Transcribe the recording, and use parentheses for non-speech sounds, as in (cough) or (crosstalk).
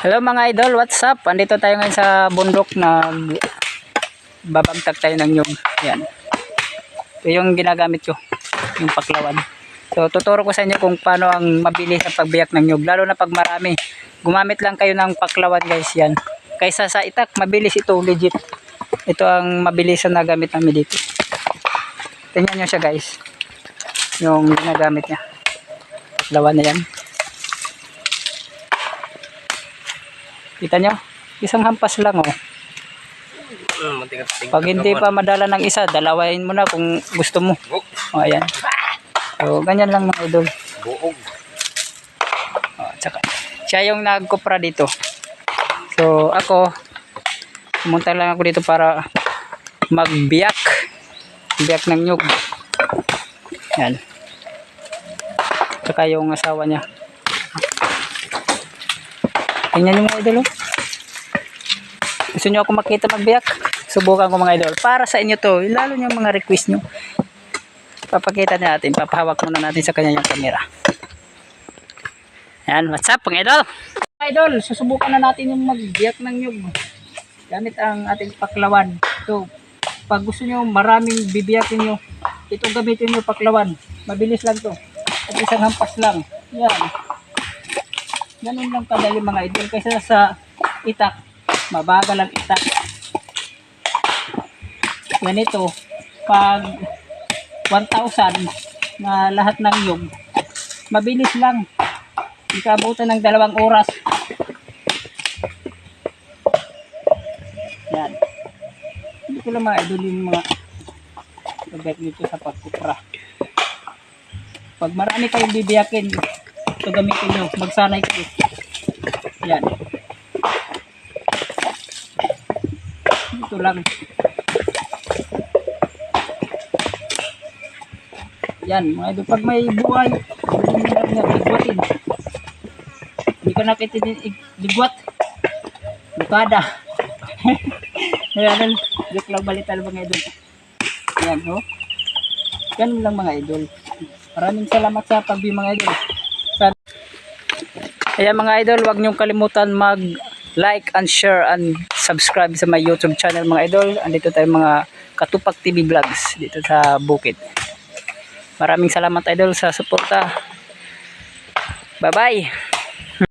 Hello mga idol, what's up? Andito tayo ngayon sa bundok na babagtag tayo ng nyug. Yan. Ito yung ginagamit ko, yung paklawan. So tuturo ko sa inyo kung paano ang mabilis ang pagbiyak ng nyug, lalo na pag marami. Gumamit lang kayo ng paklawan guys, yan. Kaysa sa itak, mabilis ito, legit. Ito ang mabilisan na gamit namin dito. Tingnan nyo siya guys. Yung ginagamit niya. Paklawan na yan. Kita nyo? Isang hampas lang oh. Hmm, Pag hindi pa madala ng isa, dalawain mo na kung gusto mo. O, ayan. So, ganyan lang mga idol. Buog. O, tsaka, siya yung nagkupra dito. So, ako, pumunta lang ako dito para magbiyak. Biyak ng nyug. Yan. Tsaka yung asawa niya. Tingnan nyo mga idol. oh. Gusto nyo ako makita magbiyak? Subukan ko mga idol. Para sa inyo to. Lalo yung mga request nyo. Papakita natin. Papahawak muna natin sa kanya yung camera. Yan. What's up mga idol? Mga idol, susubukan na natin yung magbiyak ng nyug. Gamit ang ating paklawan. So, pag gusto nyo maraming bibiyakin nyo, ito gamitin nyo paklawan. Mabilis lang to. At isang hampas lang. Yan. Ganun lang kadali mga idol. Kaysa sa itak, mabagal ang itak. Ganito, pag 1,000 na lahat ng yog, mabilis lang. Hindi ka abutan ng dalawang oras. Yan. Hindi ko lang mga idol yung mga pagkat dito sa pagkupra. Pag marami kayong bibiyakin, ito gamitin nyo. Magsanay kayo. Yan. Ito lang. Yan, mga idol. Pag may buhay, lang yan, ligwatin. Hindi ka nakita ligwat. Bukada. Ayan, (laughs) joke lang balital mga idol. Yan, oh. Ganun lang mga idol. Maraming salamat sa pagbi mga idol. Ayan mga idol, huwag niyong kalimutan mag like and share and subscribe sa my YouTube channel mga idol. Andito tayo mga Katupak TV Vlogs dito sa Bukid. Maraming salamat idol sa suporta. Bye-bye!